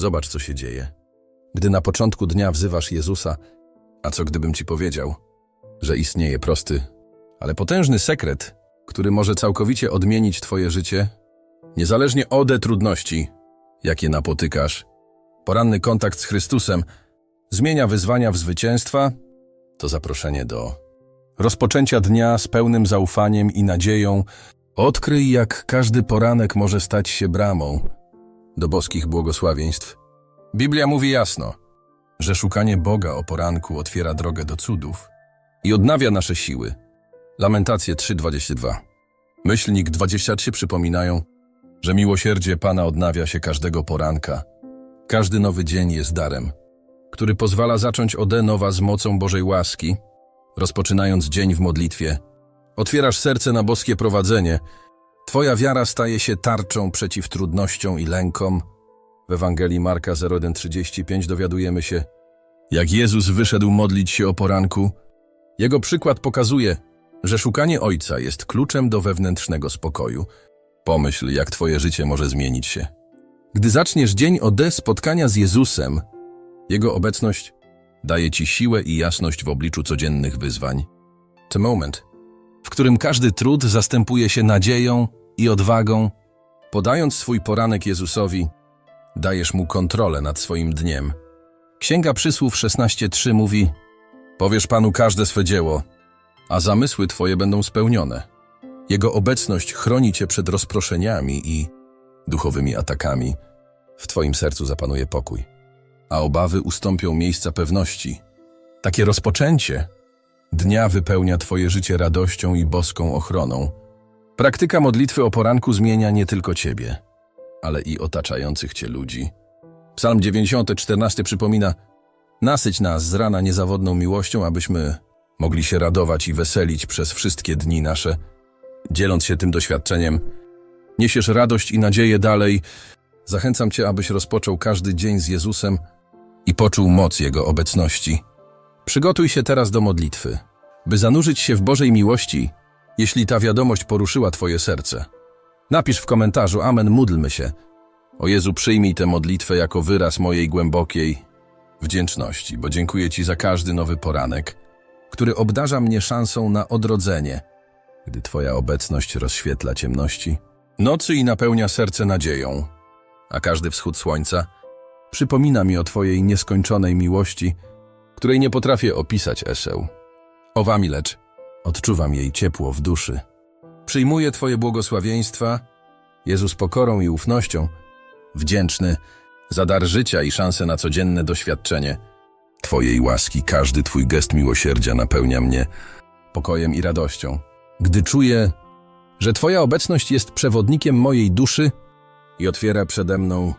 Zobacz, co się dzieje. Gdy na początku dnia wzywasz Jezusa, a co gdybym ci powiedział, że istnieje prosty, ale potężny sekret, który może całkowicie odmienić twoje życie, niezależnie od trudności, jakie napotykasz. Poranny kontakt z Chrystusem zmienia wyzwania w zwycięstwa, to zaproszenie do rozpoczęcia dnia z pełnym zaufaniem i nadzieją. Odkryj, jak każdy poranek może stać się bramą do boskich błogosławieństw. Biblia mówi jasno, że szukanie Boga o poranku otwiera drogę do cudów i odnawia nasze siły. Lamentacje 3:22. Myślnik 23 przypominają, że miłosierdzie Pana odnawia się każdego poranka. Każdy nowy dzień jest darem, który pozwala zacząć ode nowa z mocą Bożej łaski, rozpoczynając dzień w modlitwie. Otwierasz serce na boskie prowadzenie. Twoja wiara staje się tarczą przeciw trudnościom i lękom. W Ewangelii Marka 01:35 dowiadujemy się, jak Jezus wyszedł modlić się o poranku. Jego przykład pokazuje, że szukanie Ojca jest kluczem do wewnętrznego spokoju. Pomyśl, jak Twoje życie może zmienić się. Gdy zaczniesz dzień od spotkania z Jezusem, Jego obecność daje Ci siłę i jasność w obliczu codziennych wyzwań. To moment, w którym każdy trud zastępuje się nadzieją i odwagą. Podając swój poranek Jezusowi, dajesz Mu kontrolę nad swoim dniem. Księga Przysłów 16.3 mówi Powiesz Panu każde swe dzieło, a zamysły Twoje będą spełnione. Jego obecność chroni Cię przed rozproszeniami i duchowymi atakami. W Twoim sercu zapanuje pokój, a obawy ustąpią miejsca pewności. Takie rozpoczęcie dnia wypełnia Twoje życie radością i boską ochroną. Praktyka modlitwy o poranku zmienia nie tylko Ciebie, ale i otaczających Cię ludzi. Psalm 90, 14 przypomina Nasyć nas z rana niezawodną miłością, abyśmy mogli się radować i weselić przez wszystkie dni nasze. Dzieląc się tym doświadczeniem, niesiesz radość i nadzieję dalej. Zachęcam Cię, abyś rozpoczął każdy dzień z Jezusem i poczuł moc Jego obecności. Przygotuj się teraz do modlitwy, by zanurzyć się w Bożej miłości, jeśli ta wiadomość poruszyła Twoje serce. Napisz w komentarzu Amen, módlmy się. O Jezu, przyjmij tę modlitwę jako wyraz mojej głębokiej wdzięczności, bo dziękuję Ci za każdy nowy poranek, który obdarza mnie szansą na odrodzenie, gdy Twoja obecność rozświetla ciemności nocy i napełnia serce nadzieją, a każdy wschód słońca przypomina mi o Twojej nieskończonej miłości, której nie potrafię opisać eseł. Owami lecz odczuwam jej ciepło w duszy. Przyjmuję Twoje błogosławieństwa, Jezus pokorą i ufnością, wdzięczny za dar życia i szansę na codzienne doświadczenie. Twojej łaski każdy Twój gest miłosierdzia napełnia mnie pokojem i radością. Gdy czuję, że Twoja obecność jest przewodnikiem mojej duszy i otwiera przede mną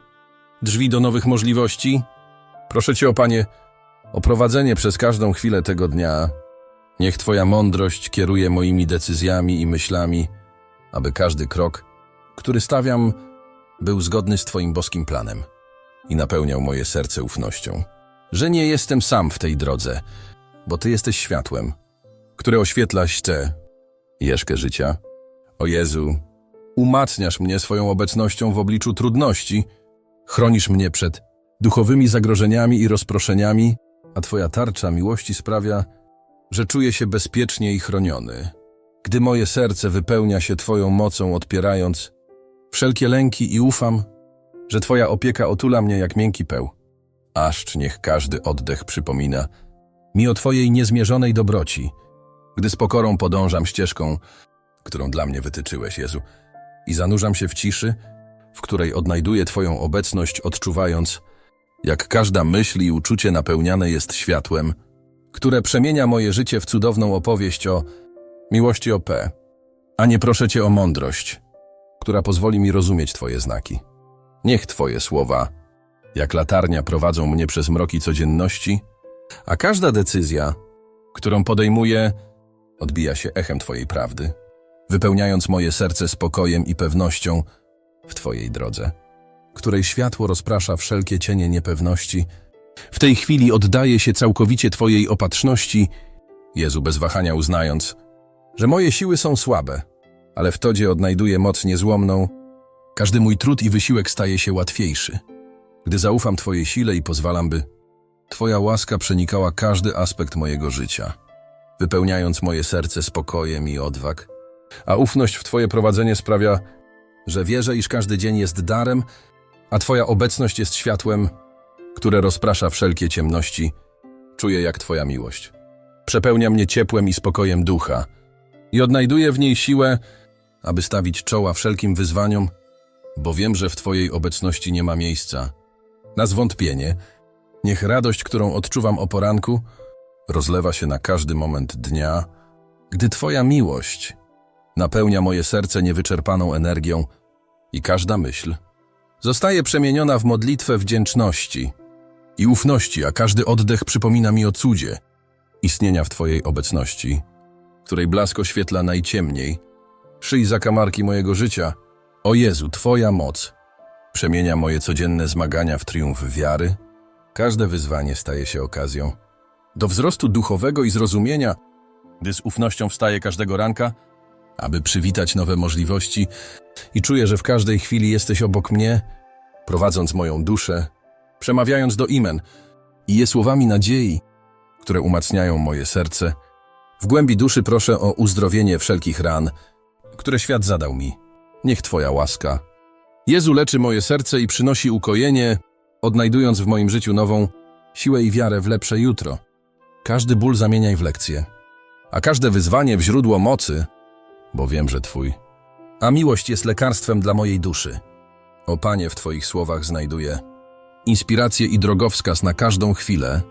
drzwi do nowych możliwości, proszę Cię, o Panie, o prowadzenie przez każdą chwilę tego dnia. Niech Twoja mądrość kieruje moimi decyzjami i myślami, aby każdy krok, który stawiam, był zgodny z Twoim boskim planem i napełniał moje serce ufnością, że nie jestem sam w tej drodze, bo Ty jesteś światłem, które oświetla ścieżkę jeżkę życia. O Jezu, umacniasz mnie swoją obecnością w obliczu trudności, chronisz mnie przed duchowymi zagrożeniami i rozproszeniami, a Twoja tarcza miłości sprawia, że czuję się bezpiecznie i chroniony. Gdy moje serce wypełnia się Twoją mocą, odpierając wszelkie lęki i ufam, że Twoja opieka otula mnie jak miękki peł. Aż niech każdy oddech przypomina mi o Twojej niezmierzonej dobroci, gdy z pokorą podążam ścieżką, którą dla mnie wytyczyłeś, Jezu, i zanurzam się w ciszy, w której odnajduję Twoją obecność, odczuwając, jak każda myśl i uczucie napełniane jest światłem, które przemienia moje życie w cudowną opowieść o miłości OP. A nie proszę Cię o mądrość, która pozwoli mi rozumieć Twoje znaki. Niech Twoje słowa, jak latarnia, prowadzą mnie przez mroki codzienności, a każda decyzja, którą podejmuję, odbija się echem Twojej prawdy, wypełniając moje serce spokojem i pewnością w Twojej drodze, której światło rozprasza wszelkie cienie niepewności. W tej chwili oddaję się całkowicie Twojej opatrzności, Jezu, bez wahania uznając, że moje siły są słabe, ale w Todzie odnajduję moc niezłomną, każdy mój trud i wysiłek staje się łatwiejszy. gdy zaufam Twojej sile i pozwalam, by Twoja łaska przenikała każdy aspekt mojego życia, wypełniając moje serce spokojem i odwag. A ufność w Twoje prowadzenie sprawia, że wierzę, iż każdy dzień jest darem, a Twoja obecność jest światłem, które rozprasza wszelkie ciemności. Czuję jak Twoja miłość. Przepełnia mnie ciepłem i spokojem ducha i odnajduję w niej siłę, aby stawić czoła wszelkim wyzwaniom, bo wiem, że w Twojej obecności nie ma miejsca na zwątpienie. Niech radość, którą odczuwam o poranku, rozlewa się na każdy moment dnia, gdy Twoja miłość napełnia moje serce niewyczerpaną energią i każda myśl zostaje przemieniona w modlitwę wdzięczności i ufności, a każdy oddech przypomina mi o cudzie istnienia w Twojej obecności, której blask oświetla najciemniej. Szyj zakamarki mojego życia. O Jezu, Twoja moc przemienia moje codzienne zmagania w triumf wiary. Każde wyzwanie staje się okazją do wzrostu duchowego i zrozumienia, gdy z ufnością wstaję każdego ranka, aby przywitać nowe możliwości i czuję, że w każdej chwili jesteś obok mnie, prowadząc moją duszę, przemawiając do imen i je słowami nadziei, które umacniają moje serce. W głębi duszy proszę o uzdrowienie wszelkich ran, które świat zadał mi. Niech Twoja łaska. Jezu leczy moje serce i przynosi ukojenie, odnajdując w moim życiu nową siłę i wiarę w lepsze jutro. Każdy ból zamieniaj w lekcję, a każde wyzwanie w źródło mocy, bo wiem, że Twój. A miłość jest lekarstwem dla mojej duszy. O Panie, w Twoich słowach znajduję inspirację i drogowskaz na każdą chwilę.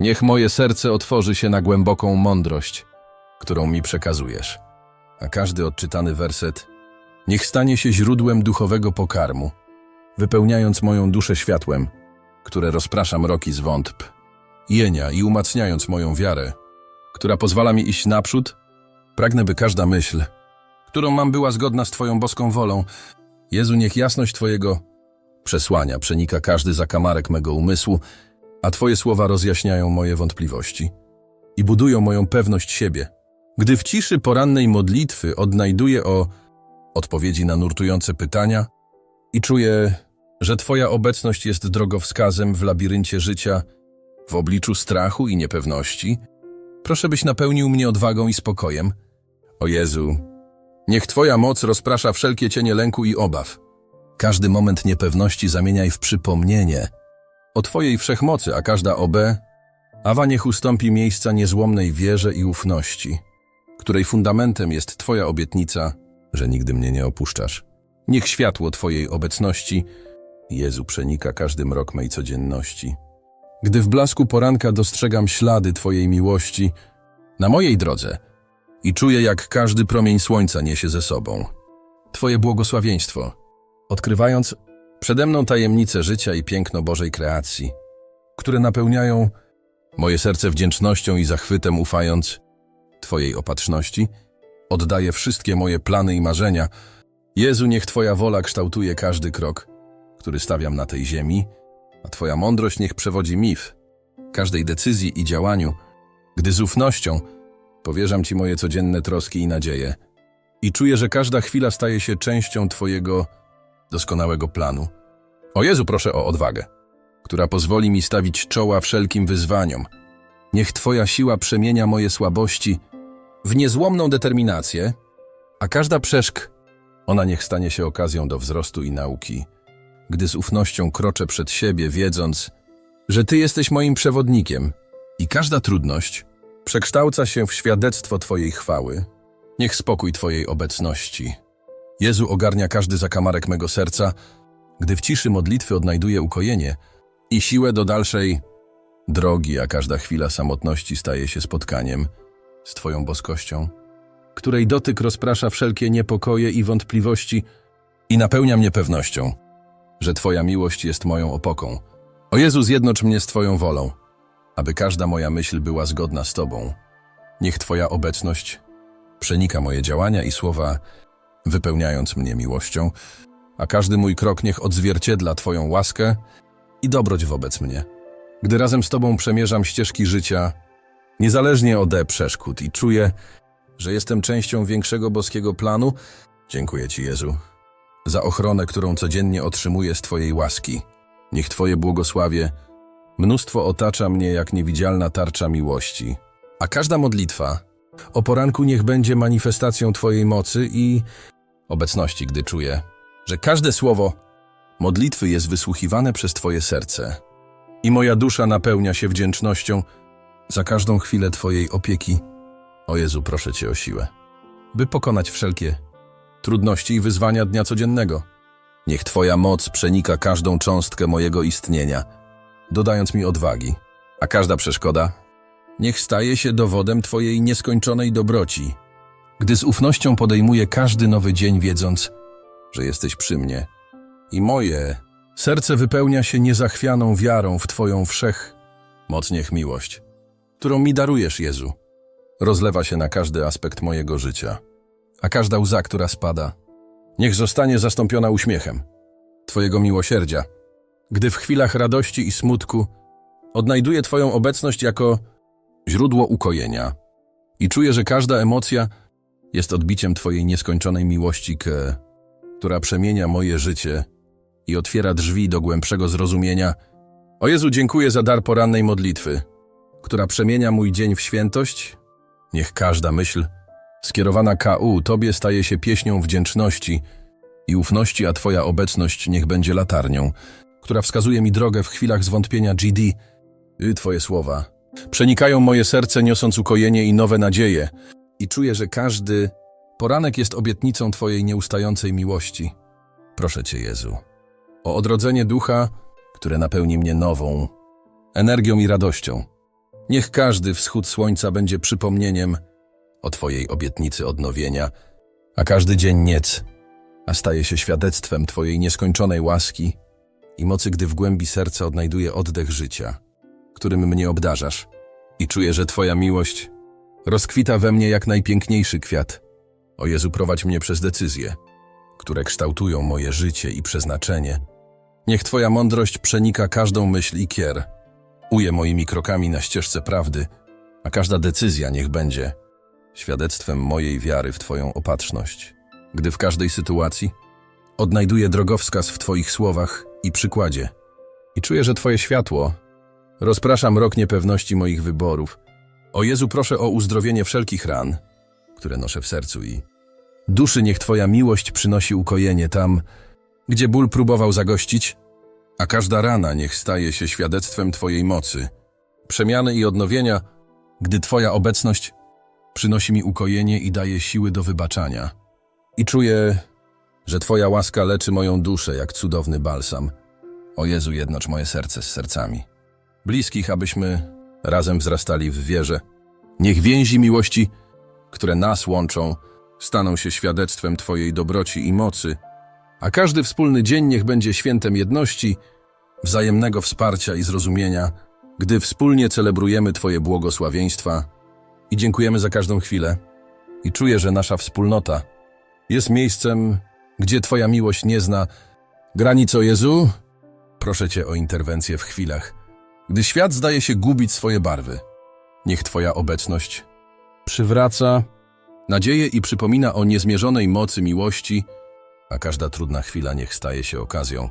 Niech moje serce otworzy się na głęboką mądrość, którą mi przekazujesz. A każdy odczytany werset niech stanie się źródłem duchowego pokarmu, wypełniając moją duszę światłem, które rozprasza mroki zwątp, jenia i umacniając moją wiarę, która pozwala mi iść naprzód, pragnę, by każda myśl, którą mam była zgodna z Twoją boską wolą. Jezu, niech jasność Twojego przesłania przenika każdy zakamarek mego umysłu, a Twoje słowa rozjaśniają moje wątpliwości i budują moją pewność siebie. Gdy w ciszy porannej modlitwy odnajduję o odpowiedzi na nurtujące pytania i czuję, że Twoja obecność jest drogowskazem w labiryncie życia, w obliczu strachu i niepewności, proszę byś napełnił mnie odwagą i spokojem. O Jezu, niech Twoja moc rozprasza wszelkie cienie lęku i obaw. Każdy moment niepewności zamieniaj w przypomnienie o Twojej wszechmocy, a każda obe, awa niech ustąpi miejsca niezłomnej wierze i ufności, której fundamentem jest Twoja obietnica, że nigdy mnie nie opuszczasz. Niech światło Twojej obecności, Jezu, przenika każdy mrok mej codzienności. Gdy w blasku poranka dostrzegam ślady Twojej miłości na mojej drodze i czuję, jak każdy promień słońca niesie ze sobą Twoje błogosławieństwo, odkrywając przede mną tajemnice życia i piękno Bożej kreacji, które napełniają moje serce wdzięcznością i zachwytem, ufając Twojej opatrzności, oddaję wszystkie moje plany i marzenia. Jezu, niech Twoja wola kształtuje każdy krok, który stawiam na tej ziemi, a Twoja mądrość niech przewodzi mi w każdej decyzji i działaniu, gdy z ufnością powierzam Ci moje codzienne troski i nadzieje i czuję, że każda chwila staje się częścią Twojego doskonałego planu. O Jezu, proszę o odwagę, która pozwoli mi stawić czoła wszelkim wyzwaniom. Niech Twoja siła przemienia moje słabości w niezłomną determinację, a każda przeszk, ona niech stanie się okazją do wzrostu i nauki, gdy z ufnością kroczę przed siebie, wiedząc, że Ty jesteś moim przewodnikiem i każda trudność przekształca się w świadectwo Twojej chwały. Niech spokój Twojej obecności. Jezu ogarnia każdy zakamarek mego serca, gdy w ciszy modlitwy odnajduję ukojenie i siłę do dalszej drogi, a każda chwila samotności staje się spotkaniem z Twoją boskością, której dotyk rozprasza wszelkie niepokoje i wątpliwości i napełnia mnie pewnością, że Twoja miłość jest moją opoką. O Jezu, zjednocz mnie z Twoją wolą, aby każda moja myśl była zgodna z Tobą. Niech Twoja obecność przenika moje działania i słowa, wypełniając mnie miłością, a każdy mój krok niech odzwierciedla Twoją łaskę i dobroć wobec mnie. Gdy razem z Tobą przemierzam ścieżki życia, niezależnie ode przeszkód i czuję, że jestem częścią większego boskiego planu, dziękuję Ci, Jezu, za ochronę, którą codziennie otrzymuję z Twojej łaski. Niech Twoje błogosławie mnóstwo otacza mnie jak niewidzialna tarcza miłości. A każda modlitwa o poranku niech będzie manifestacją Twojej mocy i obecności, gdy czuję, że każde słowo modlitwy jest wysłuchiwane przez Twoje serce. I moja dusza napełnia się wdzięcznością za każdą chwilę Twojej opieki. O Jezu, proszę Cię o siłę, by pokonać wszelkie trudności i wyzwania dnia codziennego. Niech Twoja moc przenika każdą cząstkę mojego istnienia, dodając mi odwagi, a każda przeszkoda niech staje się dowodem Twojej nieskończonej dobroci, gdy z ufnością podejmuję każdy nowy dzień, wiedząc, że jesteś przy mnie. I moje serce wypełnia się niezachwianą wiarą w Twoją wszech miłość, którą mi darujesz, Jezu, rozlewa się na każdy aspekt mojego życia, a każda łza, która spada, niech zostanie zastąpiona uśmiechem Twojego miłosierdzia, gdy w chwilach radości i smutku odnajduję Twoją obecność jako źródło ukojenia i czuję, że każda emocja jest odbiciem Twojej nieskończonej miłości, która przemienia moje życie i otwiera drzwi do głębszego zrozumienia. O Jezu, dziękuję za dar porannej modlitwy, która przemienia mój dzień w świętość. Niech każda myśl skierowana KU Tobie staje się pieśnią wdzięczności i ufności, a Twoja obecność niech będzie latarnią, która wskazuje mi drogę w chwilach zwątpienia GD. Y, Twoje słowa przenikają moje serce, niosąc ukojenie i nowe nadzieje. I czuję, że każdy poranek jest obietnicą Twojej nieustającej miłości. Proszę Cię, Jezu, o odrodzenie ducha, które napełni mnie nową energią i radością. Niech każdy wschód słońca będzie przypomnieniem o Twojej obietnicy odnowienia, a każdy dzień niec, a staje się świadectwem Twojej nieskończonej łaski i mocy, gdy w głębi serca odnajduję oddech życia, którym mnie obdarzasz i czuję, że Twoja miłość rozkwita we mnie jak najpiękniejszy kwiat. O Jezu, prowadź mnie przez decyzje, które kształtują moje życie i przeznaczenie. Niech Twoja mądrość przenika każdą myśl i kier, uje moimi krokami na ścieżce prawdy, a każda decyzja niech będzie świadectwem mojej wiary w Twoją opatrzność, gdy w każdej sytuacji odnajduję drogowskaz w Twoich słowach i przykładzie i czuję, że Twoje światło rozprasza mrok niepewności moich wyborów. O Jezu, proszę o uzdrowienie wszelkich ran, które noszę w sercu i duszy niech Twoja miłość przynosi ukojenie tam, gdzie ból próbował zagościć, a każda rana niech staje się świadectwem Twojej mocy, przemiany i odnowienia, gdy Twoja obecność przynosi mi ukojenie i daje siły do wybaczania. I czuję, że Twoja łaska leczy moją duszę jak cudowny balsam. O Jezu, jednocz moje serce z sercami. Bliskich, abyśmy razem wzrastali w wierze. Niech więzi miłości, które nas łączą, staną się świadectwem Twojej dobroci i mocy, a każdy wspólny dzień niech będzie świętem jedności, wzajemnego wsparcia i zrozumienia, gdy wspólnie celebrujemy Twoje błogosławieństwa i dziękujemy za każdą chwilę. I czuję, że nasza wspólnota jest miejscem, gdzie Twoja miłość nie zna granic o Jezu. Proszę Cię o interwencję w chwilach, gdy świat zdaje się gubić swoje barwy. Niech Twoja obecność przywraca nadzieję i przypomina o niezmierzonej mocy miłości, a każda trudna chwila niech staje się okazją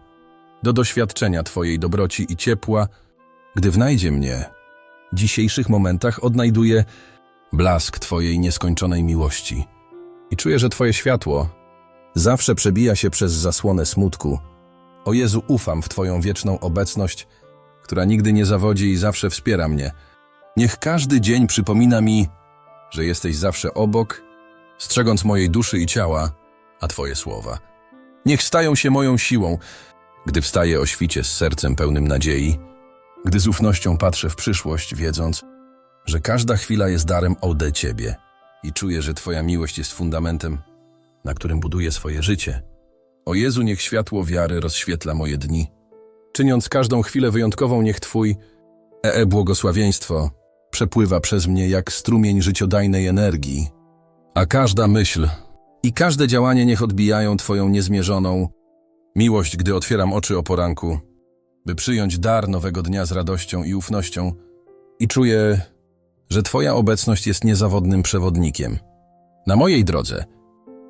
do doświadczenia Twojej dobroci i ciepła, gdy wnajdzie mnie. W dzisiejszych momentach odnajduję blask Twojej nieskończonej miłości i czuję, że Twoje światło zawsze przebija się przez zasłonę smutku. O Jezu, ufam w Twoją wieczną obecność, która nigdy nie zawodzi i zawsze wspiera mnie. Niech każdy dzień przypomina mi, że jesteś zawsze obok, strzegąc mojej duszy i ciała, a Twoje słowa. Niech stają się moją siłą, gdy wstaję o świcie z sercem pełnym nadziei, gdy z ufnością patrzę w przyszłość, wiedząc, że każda chwila jest darem ode Ciebie i czuję, że Twoja miłość jest fundamentem, na którym buduję swoje życie. O Jezu, niech światło wiary rozświetla moje dni, czyniąc każdą chwilę wyjątkową, niech Twój EE błogosławieństwo przepływa przez mnie jak strumień życiodajnej energii, a każda myśl i każde działanie niech odbijają Twoją niezmierzoną miłość, gdy otwieram oczy o poranku, by przyjąć dar nowego dnia z radością i ufnością i czuję, że Twoja obecność jest niezawodnym przewodnikiem. Na mojej drodze,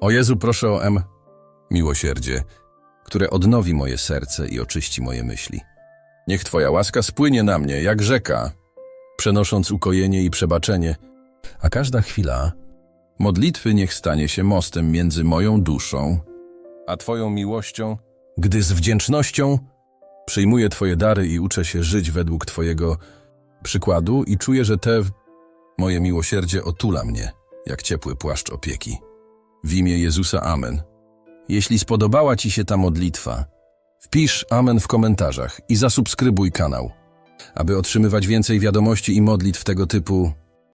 o Jezu, proszę o M, miłosierdzie, które odnowi moje serce i oczyści moje myśli. Niech Twoja łaska spłynie na mnie jak rzeka, przenosząc ukojenie i przebaczenie, a każda chwila modlitwy niech stanie się mostem między moją duszą a Twoją miłością, gdy z wdzięcznością przyjmuję Twoje dary i uczę się żyć według Twojego przykładu i czuję, że te moje miłosierdzie otula mnie, jak ciepły płaszcz opieki. W imię Jezusa Amen. Jeśli spodobała Ci się ta modlitwa, wpisz Amen w komentarzach i zasubskrybuj kanał, aby otrzymywać więcej wiadomości i modlitw tego typu